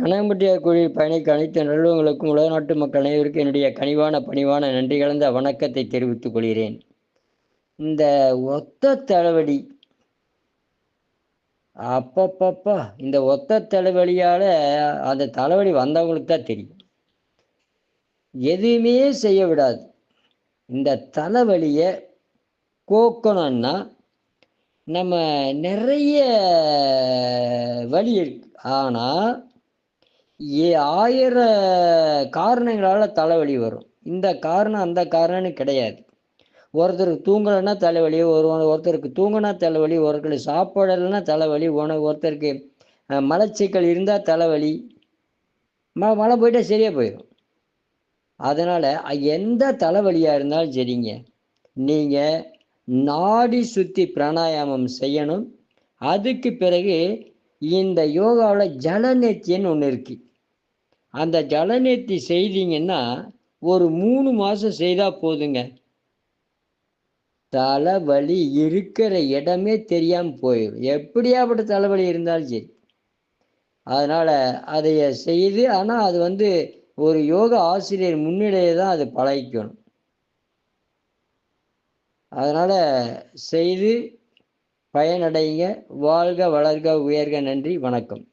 கனகம்பட்டியார் கோயில் பயணிக்க அனைத்து நல்லவங்களுக்கும் உலக நாட்டு மக்கள் அனைவருக்கும் என்னுடைய கனிவான பணிவான நன்றி கலந்த வணக்கத்தை தெரிவித்துக் கொள்கிறேன். இந்த ஒத்த தலைவலி அப்பப்பப்பா இந்த ஒத்த தலைவலியால் அந்த தலைவலி வந்தவங்களுக்கு தான் தெரியும். எதுவுமே செய்ய விடாது. இந்த தலைவலியை கோக்கணும்னா நம்ம நிறைய வழி இருக்கு. ஆனால் ஏ ஆயிர காரணங்களால் தலைவலி வரும். இந்த காரணம் அந்த காரணம்னு கிடையாது. ஒருத்தருக்கு தூங்கலைன்னா தலைவலி ஒரு ஒருத்தருக்கு தூங்கினா தலைவலி ஒருத்தருக்கு சாப்பிடலைன்னா தலைவலி உன ஒருத்தருக்கு மலச்சிக்கல் இருந்தால் தலைவலி ம மழை போயிட்டால் சரியாக போயிடும். அதனால் எந்த தலைவலியாக இருந்தாலும் சரிங்க. நீங்கள் நாடி சுற்றி பிராணாயாமம் செய்யணும். அதுக்கு பிறகு இந்த யோகாவில் ஜலநெத்தியன்னு ஒன்று இருக்குது அந்த ஜலநேத்தி செய்தீங்கன்னா ஒரு மூணு மாதம் செய்தால் போதுங்க. தலைவலி இருக்கிற இடமே தெரியாமல் போயிடும். எப்படியாப்பட்ட தலைவலி இருந்தாலும் சரி. அதனால் அதை செய்து ஆனால் அது வந்து ஒரு யோக ஆசிரியர் முன்னிலையை தான் அது பழகிக்கணும். அதனால் செய்து பயனடைங்க. வாழ்க வளர்க உயர்க நன்றி வணக்கம்.